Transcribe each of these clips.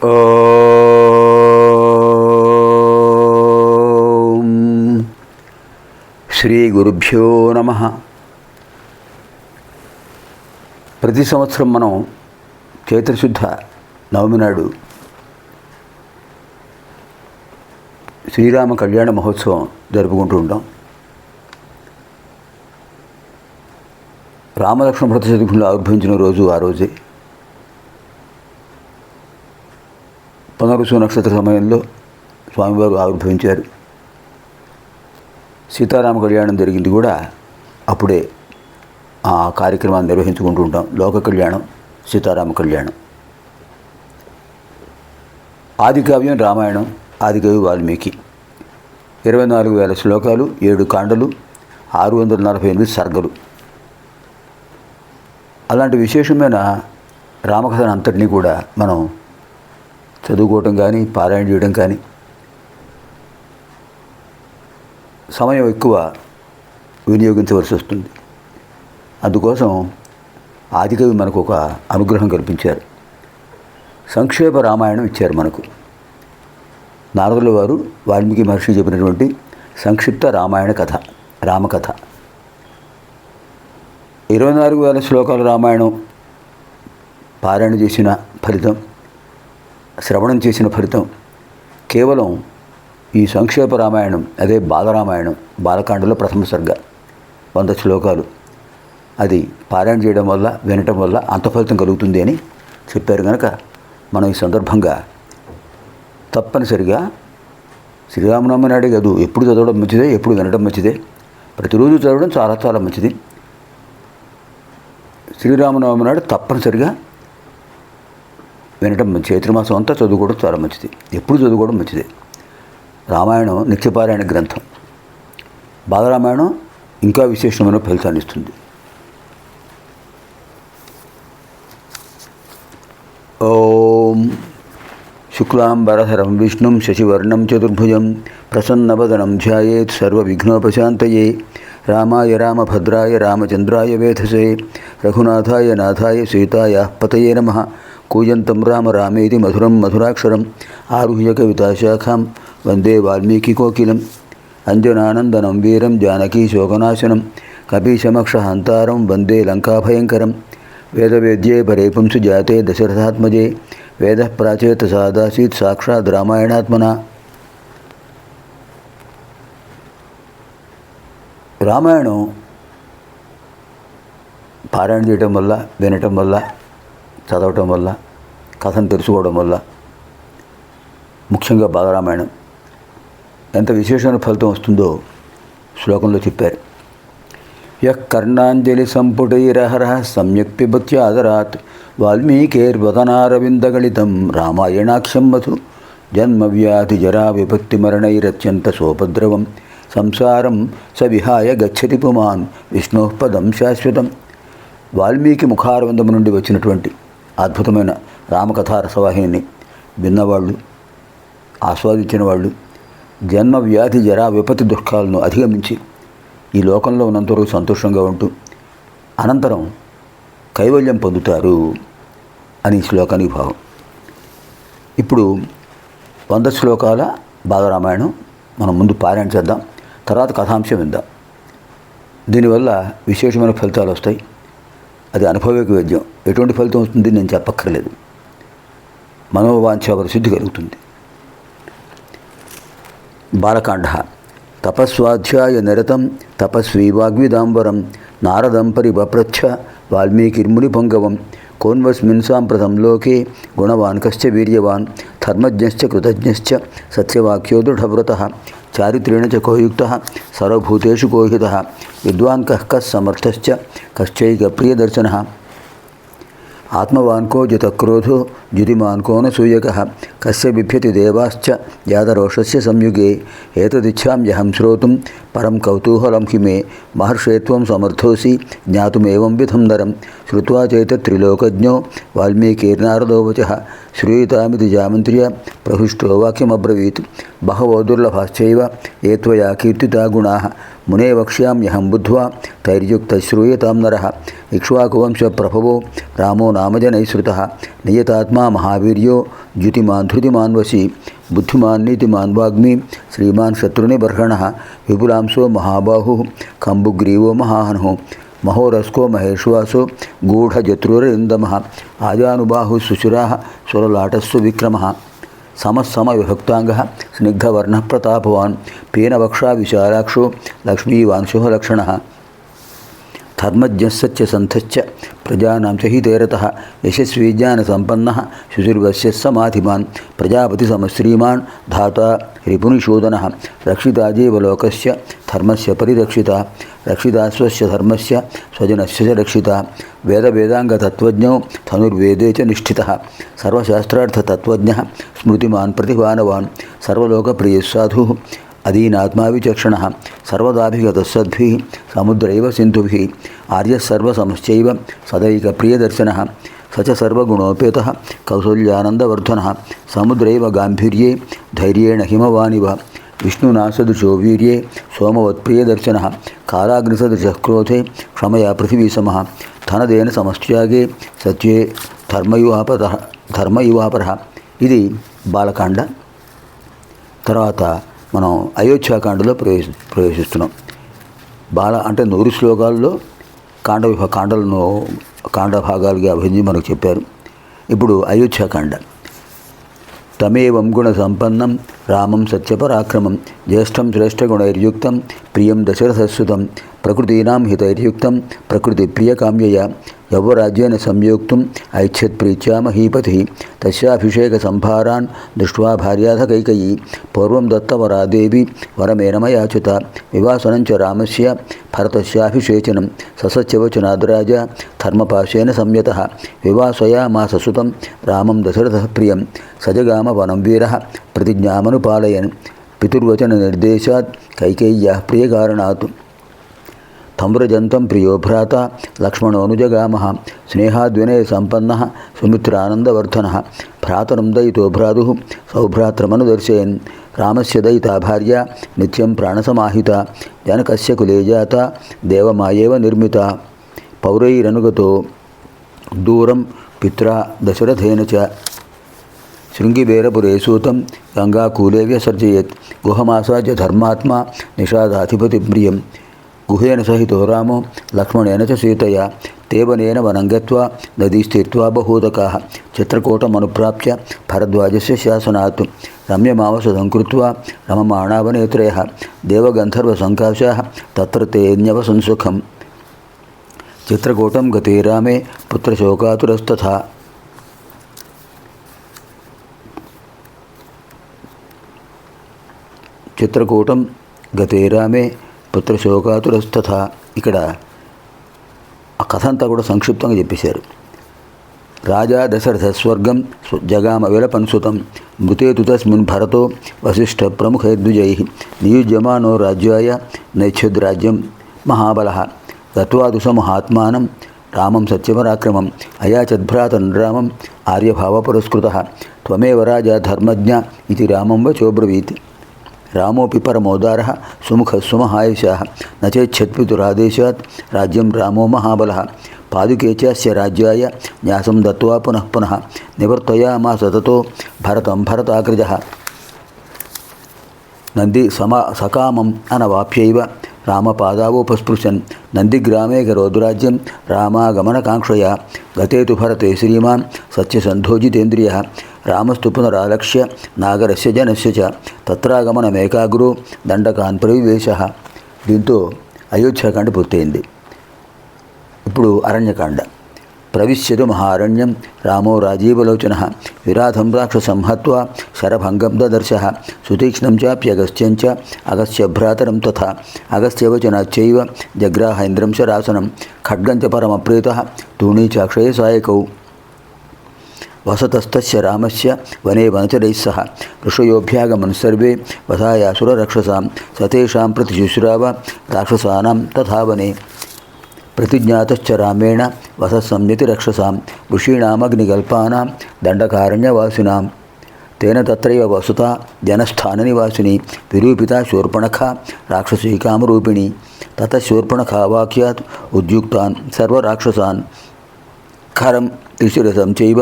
శ్రీ గురుభ్యో నమ. ప్రతి సంవత్సరం మనం చైత్రశుద్ధ నవమి నాడు శ్రీరామ కళ్యాణ మహోత్సవం జరుపుకుంటూ ఉంటాం. రామలక్ష్మణ భరత శతకంలో ఆవిర్భవించిన రోజు ఆ రోజే. పునరుసు నక్షత్ర సమయంలో స్వామివారు ఆవిర్భవించారు. సీతారామ కళ్యాణం జరిగింది కూడా అప్పుడే ఆ కార్యక్రమాన్ని నిర్వహించుకుంటూ ఉంటాం. లోక కళ్యాణం సీతారామ కళ్యాణం. ఆదికావ్యం రామాయణం ఆదికవి వాల్మీకి. ఇరవై నాలుగు వేల శ్లోకాలు ఏడు కాండలు ఆరు వందల నలభై ఎనిమిది సర్గలు. అలాంటి విశేషమైన రామకథను అంతటినీ కూడా మనం చదువుకోవటం కానీ పారాయణ చేయడం కానీ. సమయం ఎక్కువ వినియోగించవలసి వస్తుంది. అందుకోసం ఆదికవి మనకు ఒక అనుగ్రహం కల్పించారు. సంక్షేప రామాయణం ఇచ్చారు మనకు. నారదుల వారు వాల్మీకి మహర్షి చెప్పినటువంటి సంక్షిప్త రామాయణ కథ రామకథ. ఇరవై నాలుగు వేల శ్లోకాల రామాయణం పారాయణ చేసిన ఫలితం శ్రవణం చేసిన ఫలితం కేవలం ఈ సంక్షేప రామాయణం అదే బాలరామాయణం బాలకాండలో ప్రథమ సర్గ వంద శ్లోకాలు. అది పారాయణ చేయడం వల్ల వినటం వల్ల అంత ఫలితం కలుగుతుంది అని చెప్పారు కనుక మనం ఈ సందర్భంగా తప్పనిసరిగా శ్రీరామనవమి కాదు ఎప్పుడు చదవడం మంచిదే ఎప్పుడు వినడం మంచిదే ప్రతిరోజు చదవడం చాలా చాలా మంచిది. శ్రీరామనవమి నాడు తప్పనిసరిగా వినటం చైత్రమాసం అంతా చదువుకోవడం చాలా మంచిది. ఎప్పుడు చదువుకోవడం మంచిది. రామాయణం నిత్యపారాయణ గ్రంథం. బాలరామాయణం ఇంకా విశేషమైన ఫలితాన్ని ఇస్తుంది. ఓం శుక్లాంబరధరం విష్ణుం శశివర్ణం చతుర్భుజం ప్రసన్నవదనం ధ్యాయేత్ సర్వవిఘ్నోపశాంతయే. రామాయ రామభద్రాయ రామచంద్రాయ వేధసే. రఘునాథాయ నాథాయ సీతాయ పతయే నమ. కూజంతం రామ రామేది మధురం మధురాక్షరం ఆరుహ్య కవితాశాఖాం వందే వాల్మీకి కోకిలం అంజనానందనం వీరం జానకీ శోకనాశనం కపీశమక్షహంతారం వందే లంకాభయంకరం వేదవేద్యే పరే పుంసు జాతే దశరథాత్మజే వేద ప్రాచేత సాదాసీత్ సాక్షాత్ రామాయణాత్మన రామాయణం పారాయణ చేయటం వల్ల వినటం వల్ల చదవటం వల్ల కథను తెలుసుకోవడం వల్ల ముఖ్యంగా బాలరామాయణం ఎంత విశేషమైన ఫలితం వస్తుందో శ్లోకంలో చెప్పారు. యః కర్ణాంజలి సంపుటైరహర సమ్యక్ పిబత్యాదరాత్ వాల్మీకేర్వదనారవిందగళితం రామాయణాక్షం మధు జన్మవ్యాధి జరా విభక్తి మరణైరత్యంత సోపద్రవం సంసారం స విహాయ గచ్చతి పుమాన్ విష్ణోపదం శాశ్వతం. వాల్మీకి ముఖారవందము నుండి వచ్చినటువంటి అద్భుతమైన రామకథా రసవాహిని విన్నవాళ్ళు ఆస్వాదించిన వాళ్ళు జన్మ వ్యాధి జరా విపత్తి దుఃఖాలను అధిగమించి ఈ లోకంలో ఉన్నంతవరకు సంతోషంగా ఉంటూ అనంతరం కైవల్యం పొందుతారు అని శ్లోకానికి భావం. ఇప్పుడు వంద శ్లోకాల బాలరామాయణం మనం ముందు పారాయణ చేద్దాం తర్వాత కథాంశం విందాం. దీనివల్ల విశేషమైన ఫలితాలు వస్తాయి. అది అనుభవిక వైద్యం. ఎటువంటి ఫలితం వస్తుంది నేను చెప్పక్కర్లేదు. మనోవాంఛ సిద్ధి కలుగుతుంది. బాలకాండ. తపస్వాధ్యాయ నిరతం తపస్వి వాగ్విదాంబరం నారదం పరిపృచ్ఛ వాల్మీకిర్ముని పొంగవం కోన్వస్మిన్ సాంప్రతం లోకే గుణవాన్ కశ్చ వీర్యవాన్ ధర్మజ్ఞశ్చ కృతజ్ఞశ్చ సత్యవాక్యో దృఢవ్రత चारित्रेण च कोयुक्तः सर्वभूतेषु कोहितः। विद्वान् कः कः समर्थश्च आत्मवान को जित क्रोधो को न कस्य बिभ्यति देवाश्च यादरोषस्य संयुगे। एतदिच्छां यहं श्रोतुं परं कौतूहलं हि मे। महर्षे त्वं समर्थोऽसि, ज्ञातुमेवं विधं नरं। श्रुत्वा चैतत्रिलोकज्ञो वाल्मीकिर्नारदोवचः श्रूयतामिति जामन्त्र्य प्रहुष्टो वाक्यमब्रवीत्। बहवो दुर्लभाश्चैव ये त्वया कीर्तिता गुणाः मुने वक्ष्याम यहाँ बुद्ध्वा, तैर्युक्त श्रूयता नर। इक्ष्वाकुवंश प्रभवो, रामो नामजनैसृता नियतात्मा महावीर्यो श्रीमा बुद्धिमानीतिमाग्मी श्रीमाशत्रुनिबर्हण विपुलांशो महाबाहु कंबुग्रीवो महाहनु। महोरस्को महेश्वासो गूढ़जत्रुरीदम आजानुबाहुशुशुरा सुरलाटस्व विक्रमः। సమసమవిభక్తాంగ స్నిగ్ధవర్ణ ప్రతాపవాన్ పీనవక్షా విశాలాక్షో లక్ష్మీవాంశో లక్షణ धर्मज्ञ संथच्च प्रजानां च ही तेरतः यशस्वी ज्ञानसम्पन्नः शुचिर्वस्य समाधिमान् धाता रिपुनिशोधनः रक्षिता धर्म धर्मस्य परिरक्षिता रक्षिता स्वस्य से स्वजनस्य च रक्षिता वेद धनुर्वेदे च निष्ठितः सर्वशास्त्रार्थतत्त्वज्ञः स्मृतिमान् प्रतिभानवान् सर्वलोकप्रियः अदीनात्मा विचक्षणः सर्वदाभिगतः समुद्रैव सिन्धुभिः आर्यः सर्वसमश्चैव सदैकप्रियदर्शनः स च सर्वगुणोपेतः कौसल्यानन्दवर्धनः समुद्रैव गाम्भीर्ये धैर्येण हिमवानिव विष्णुना सदृशो वीर्ये सोमवत्प्रियदर्शनः कालाग्निसदृशः क्रोधे क्षमया पृथिवीसमः धनदेन समस्त्यागे సత్యే ధర్మయువాపర ధర్మయువాపర ఇది బాలకాండ తర్వాత మనం అయోధ్యాకాండలో ప్రవేశ ప్రవేశిస్తున్నాం. బాల అంటే నూరు శ్లోకాల్లో కాండ కాండలను కాండ భాగాలుగా విభజించి మనకు చెప్పారు. ఇప్పుడు అయోధ్యాకాండ తమేవం గుణ సంపన్నం రామం సత్యపరాక్రమం జ్యేష్టం శ్రేష్టగుణైర్యుక్తం ప్రియం దశరథస్సుతం ప్రకృతీనాం హితైర్యుక్తం ప్రకృతి ప్రియకామ్యయ యవ్వరాజ్యేన సంయోక్తుం ఐచ్ఛత్ప్రీత్యా మహీపతి తస్యాభిషేక సంభారాన్ దృష్ట్వా భార్యాథ కైకయీ పూర్వం దత్తవరా దేవి వరమేనమయాచుత వివాసనం చ రామస్య భరతస్యాభిషేచనం ససత్యవచనాద్రాజ ధర్మపాశేన సంయత వివాసయామాస సుతం రామం దశరథ ప్రియం సజగామ వనం వీర ప్రతిజ్ఞామను ప్రతిజ్ఞామనుపాలయన్ పితుర్వచన నిర్దేశాత్ కైకేయ్య ప్రియకారణాత్. తమ్రజంతం ప్రియో భ్రాత లక్ష్మణోనుజగామ. స్నేహాద్వినయ సంపన్న సుమిత్రానందవర్ధన. భ్రాతరం దయితో భ్రాతు సౌభ్రాత్రమనుదర్శయన్ రామస్య దయితా భార్య నిత్యం ప్రాణసమాహిత. జనకస్య కులే జాత దేవమాయేవ నిర్మిత. పౌరైరనుగతో దూరం పిత్రా దశరథేన చ. శృంగిబేరపురే సూతం గంగాకూలే వ్యసర్జయత్ గుహమాసాచ ధర్మాత్మా నిషాదాధిపతిప్రియం గుహేన సహితో రామో లక్ష్మణేన చ సీతయా తేవనేన వనం గత్వా నదీస్థిత్వా బహూదకా చిత్రకూటమనుప్రాప్య భరద్వాజస్య శాసనాత్ రమ్యమావసదం కృత్వా రమమాణావనేత్రయ దేవగంధర్వసంకాశాः తత్ర తేన్యవసన్ సుఖం చిత్రకూటం గతే రామే పుత్రశోకాతురస్తథా చిత్రకూటం గతే రామే పుత్రశోకాతురస్తథ. ఇక్కడ ఆ కథ అంతా కూడా సంక్షిప్తంగా చెప్పేశారు. రాజా దశరథ స్వర్గం జగామ విలపన్సుతం మృతేతు తస్మిన్ భరతో వశిష్ఠ ప్రముఖ ద్విజై నియుజ్యమానో రాజ్యాయ నైచ్ఛద్రాజ్యం మహాబల గత్వాదుసమహాత్మానం రామం సత్యపరాక్రమం అయాచద్భ్రాతన్ రామం ఆర్యభావపురస్కృత. త్వమేవ రాజా ధర్మజ్ఞ ఇది రామం వచోబ్రవీత్. रामोपि परमोदारः, सुमुखः सुमहायशाः न चेत् छत्पितुरादेशात् राज्यं रामो महाबलः। पादुके च राज्याय न्यासं दत्त्वा पुनः पुनः निवर्तयामास ततो भरतं भरताकृजः नन्दी समा सकामम् अनवाप्यैव రామపాదావోపస్పృశన్ నందిగ్రామే గరోదురాజ్యం రామాగమనకాంక్షయా గతేతు భరతే శ్రీమాన్ సత్యసంధోజితేంద్రియ రామస్తు పునరాలక్ష్య నాగరస్య జనస్య చ తత్రాగమనమేకాగ్రో దండకాన్ ప్రవివేశ. దీంతో అయోధ్యాకాండ పూర్తయింది. ఇప్పుడు అరణ్యకాండ. ప్రవిశ్యదు మహారణ్యం. రామో రాజీవలోచన. విరాధం రాక్షసం హత్వా. శరభంగం దదర్శ. సుతీక్ష్ణం చాప్యగస్త్యం చ. అగస్త్యభ్రాతరం తథా. అగస్త్యవచనాచ్చైవ జగ్రాహ ఇంద్రం శరాసనం. ఖడ్గం చ పరమప్రీత. తూణీచాక్షయ సాయకౌ. వసతస్థస్య రామస్య. వనే వనచరైः సహ. ఋషయోభ్యాగమన్ సర్వే. వధాయాసురరక్షసాం సతేషాం ప్రతి శుశ్రావ రాక్షసానాం తథా వనే. ప్రతిజ్ఞాతశ్చ రామేణ. వస సంయతి రక్షసాం ఋషీణామగ్నికల్పానాం దండకారణ్యవాసినాం తేన తత్రైవ వసుత జనస్థాన నివాసిని విరూపిత శూర్పణఖ రాక్షసీ కామరూపిణి తత శూర్పణఖావాక్యాత్ ఉద్యుక్తాన్ సర్వరాక్షసాన్ ఖరం త్రిశిరసం చైవ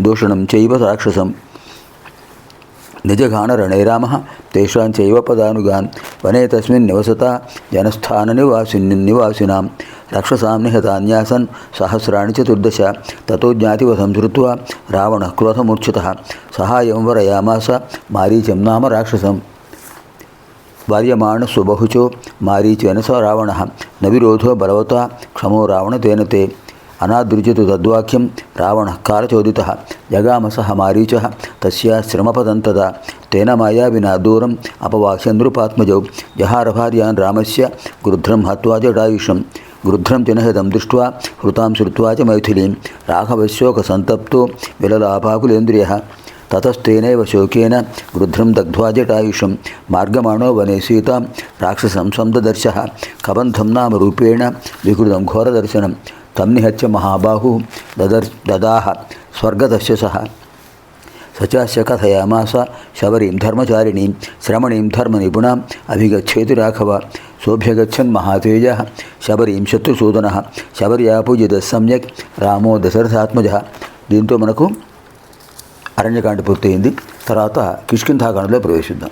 దూషణం చైవ రాక్షసం నిజఘానరణైరామ తేషాం చైవ పదానుగాన్ వనే తస్మిన్ నివసత జనస్థాన నివాసిని నివాసినాం రక్షసాం నిహతాన్యాసన్ సహస్రాణి చతుర్దశ తతో జ్ఞాతివ సంసృత్వ రావణ క్రోధమూర్ఛిత సహాయం వరయామాస మారీచం నామ రాక్షసం వార్యమాణ సుబహుచో మారీచేన స రావణ నవిరోధో బలవత క్షమో రావణ తేన తే అనాదృజతు తద్వాక్యం రావణ కాలచోదిత జగామసహ మారీచ తస్యాశ్రమపదం తదా. తేన మాయా వినా దూరం అపవాహ్య నృపాత్మజౌ జహార రామస్య గృధ్రం హత్వా జటాయుషం గృధ్రం జనహితం దృష్ట్వా హృతాం శ్రుత్వా చ మైథిలీం. రాఘవశోక సంతప్తో విలలాపాకులేంద్రియ. తతస్తేనైవ శోకేన గృధ్రం దగ్ధ్వా జటాయుషం మార్గమాణో వనే సీతాం రాక్షసం సందదర్శ కబంధం నామ రూపేణ వికృతం ఘోరదర్శనం తమ్నిహత్య మహాబాహు దదర్ దదాహ స్వర్గదశస సహ. కథయామాస శబరీం ధర్మచారిణీం శ్రమణీం ధర్మనిపుణాం అభిగచ్చేతి రాఘవ శోభ్యగచ్చన్ మహాతేజ శబరీం శత్రుసూదన శబర్యా పూజిత సమ్యక్ రామో దశరథాత్మజ. దీంతో మనకు అరణ్యకాండ పూర్తయింది. తర్వాత కిష్కింధాకాండలో ప్రవేశిద్దాం.